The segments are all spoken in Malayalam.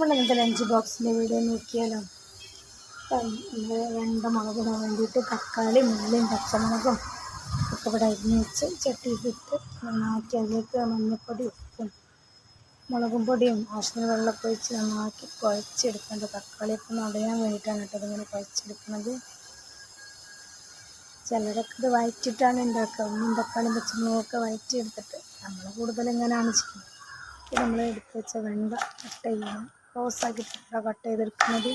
നമ്മൾ ഇന്നത്തെ ലഞ്ച് ബോക്സിന്റെ വീഡിയോ നോക്കിയാലോ? നമ്മൾ വെണ്ട മുളകിടാൻ വേണ്ടിയിട്ട് തക്കാളി മുള്ളിയും പച്ചമുളകും ഒക്കെ ഇവിടെ അരിഞ്ഞ് വെച്ച് ചട്ടിയിലിട്ട് നന്നാക്കി അതിലേക്ക് മഞ്ഞൾപ്പൊടി ഉപ്പും മുളകും പൊടിയും ആവശ്യത്തിന് വെള്ളമൊക്കെ ഒഴിച്ച് നന്നാക്കി കുഴച്ചെടുക്കേണ്ട തക്കാളിയൊക്കെ ഇപ്പം ഉടയാൻ വേണ്ടിയിട്ടാണ് കേട്ടോ ഇതിങ്ങനെ കുഴച്ചെടുക്കുന്നത്. ചിലരൊക്കെ ഇത് വയറ്റിട്ടാണ് ഉണ്ടാക്കുക. ഒന്നും തക്കാളിയും പച്ചമുളകൊക്കെ വയറ്റിയെടുത്തിട്ട് നമ്മൾ കൂടുതൽ ഇങ്ങനെയാണ് ചെയ്യുന്നത്? നമ്മൾ എടുത്ത് വെച്ച വെണ്ട കട്ട് ചെയ്യണം. రోస్ ఆగి ప్రగట్టేదొరుకున్నది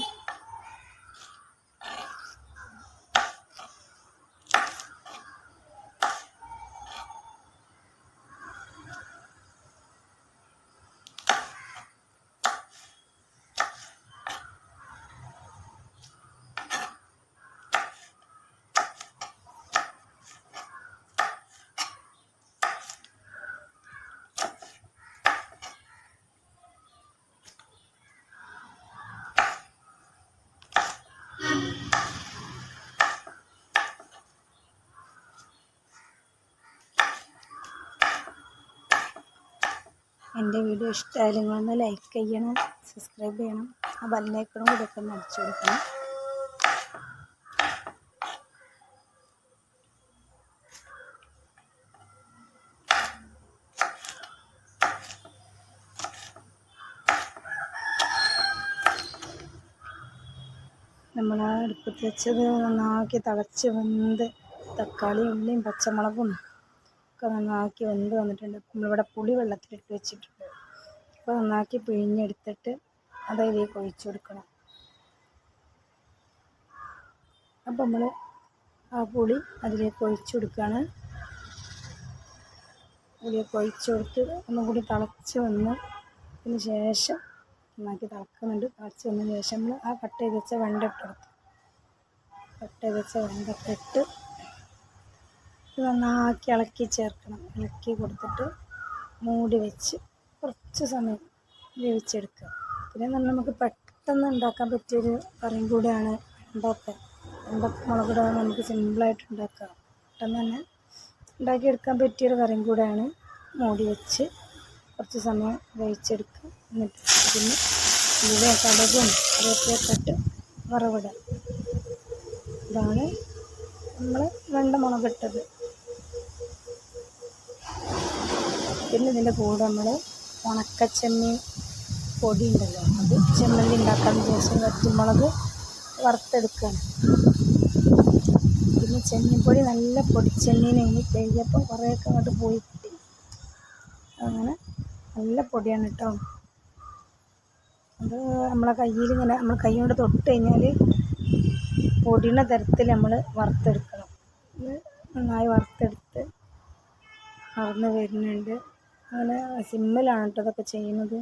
എന്റെ വീഡിയോ ഇഷ്ടമായാലും നിങ്ങളൊന്ന് ലൈക്ക് ചെയ്യണം സബ്സ്ക്രൈബ് ചെയ്യണം ആ ബെല്ലൈക്കണും കൂടെ ഒക്കെ അടിച്ചു കൊടുക്കണം. നമ്മൾ ആ അടുപ്പത്ത് വെച്ചത് നന്നാക്കി തിളച്ച് വെന്ത് തക്കാളി ഉള്ളിയും പച്ചമുളകും ഒക്കെ നന്നാക്കി വെന്ത് വന്നിട്ടുണ്ട്. നമ്മളിവിടെ പുളി വെള്ളത്തിലിട്ട് വെച്ചിട്ടുണ്ട്. അപ്പോൾ നന്നാക്കി പിഴിഞ്ഞെടുത്തിട്ട് അത് അതിലേക്ക് ഒഴിച്ചു കൊടുക്കണം. അപ്പം നമ്മൾ ആ പുളി അതിലേക്ക് ഒഴിച്ചു കൊടുക്കുകയാണ്. പുളിയൊക്കെ ഒഴിച്ചു കൊടുത്ത് ഒന്നും കൂടി തിളച്ച് വന്ന് അതിന് ശേഷം നന്നാക്കി തിളക്കുന്നുണ്ട്. തിളച്ച് വന്നതിന് ശേഷം നമ്മൾ ആ കട്ട് ചെയ്ത് വെച്ച വെണ്ട ഇട്ട് കൊടുത്തു. കട്ട് ചെയ്ത് വെച്ച വെണ്ടൊക്കെ ഇട്ട് നന്നാക്കി ഇളക്കി ചേർക്കണം. ഇളക്കി കൊടുത്തിട്ട് മൂടി വെച്ച് കുറച്ച് സമയം വേവിച്ചെടുക്കുക. പിന്നെ നമ്മൾ നമുക്ക് പെട്ടെന്ന് ഉണ്ടാക്കാൻ പറ്റിയൊരു കറിയും കൂടിയാണ് വെണ്ടൊക്കെ. മുളക് ഇടാൻ നമുക്ക് സിമ്പിളായിട്ട് ഉണ്ടാക്കാം. പെട്ടെന്ന് തന്നെ ഉണ്ടാക്കിയെടുക്കാൻ പറ്റിയൊരു കറിയും കൂടെയാണ് മൂടി വെച്ച് കുറച്ച് സമയം വേവിച്ചെടുക്കുക. എന്നിട്ട് പിന്നെ ഇവിടെ കടകും കറിവേപ്പിലൊക്കെ ഇട്ട് വറവിടുക. ഇതാണ് നമ്മൾ വെണ്ട മുളകിട്ടത് പിന്നെ ഇതിന്റെ കൂടെ നമ്മൾ ഉണക്കച്ചെമ്മീൻ പൊടി ഉണ്ടല്ലോ അത് ചെമ്മല്ലി ഉണ്ടാക്കാൻ ശേഷം വറ്റുമുളക് വറുത്തെടുക്കുകയാണ് പിന്നെ ചെമ്മീൻപൊടി നല്ല പൊടിച്ചെമ്മീൻ ഇനി കഴുകിയപ്പോൾ കുറേയൊക്കെ അങ്ങോട്ട് പോയി കിട്ടി അങ്ങനെ നല്ല പൊടിയാണ് കേട്ടോ അത് നമ്മളെ കയ്യിൽ ഇങ്ങനെ നമ്മൾ കൈ കൊണ്ട് തൊട്ട് കഴിഞ്ഞാൽ പൊടിയുടെ തരത്തിൽ നമ്മൾ വറുത്തെടുക്കണം. നന്നായി വറുത്തെടുത്ത് മറന്ന് വരുന്നുണ്ട്. അങ്ങനെ സിമ്മിലാണ് കേട്ടോ ഇതൊക്കെ ചെയ്യുന്നത്.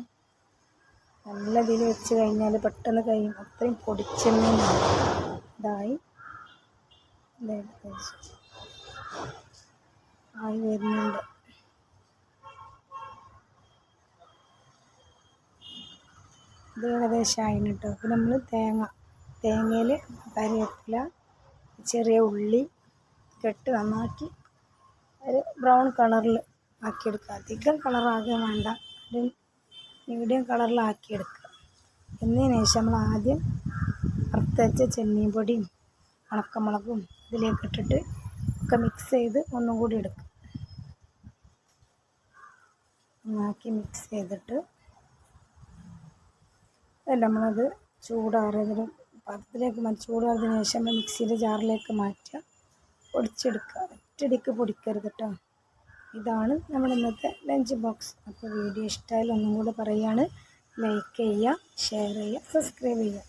നല്ല ഇതിൽ വെച്ച് കഴിഞ്ഞാൽ പെട്ടെന്ന് കഴിയും. അത്രയും പൊടിച്ചെമ്മീനാണ് ഇതായി. ആയി വരുന്നുണ്ട്. ഇത് ഏകദേശം ആയിന് കേട്ടോ അപ്പം നമ്മൾ തേങ്ങ തേങ്ങയിൽ കറിവേപ്പില ചെറിയ ഉള്ളി കെട്ട് നന്നാക്കി ഒരു ബ്രൗൺ കളറിൽ ആക്കിയെടുക്കുക. അധികം കളറാകാൻ വേണ്ട. ഒരു മീഡിയം കളറിലാക്കിയെടുക്കുക എന്നതിന് ശേഷം നമ്മൾ ആദ്യം വറുത്ത് വെച്ച ചെമ്മീൻ പൊടിയും ഉണക്കമുളകും ഇതിലേക്ക് ഇട്ടിട്ട് ഒക്കെ മിക്സ് ചെയ്ത് ഒന്നും കൂടി എടുക്കുക. നന്നാക്കി മിക്സ് ചെയ്തിട്ട് നമ്മളത് ചൂടാറിയതിന് പാത്രത്തിലേക്ക് മാറ്റി ചൂടാറിയതിന് ശേഷം മിക്സിയുടെ ജാറിലേക്ക് മാറ്റുക. പൊടിച്ചെടുക്കുക. ഒറ്റടിക്ക് പൊടിക്കരുത് കേട്ടോ ഇതാണ് നമ്മുടെ ഇന്നത്തെ ലഞ്ച് ബോക്സ്. അപ്പോൾ വീഡിയോ ഇഷ്ടമായാലും ഒന്നും കൂടെ പറയുകയാണ്. ലൈക്ക് ചെയ്യുക ഷെയർ ചെയ്യുക സബ്സ്ക്രൈബ് ചെയ്യുക.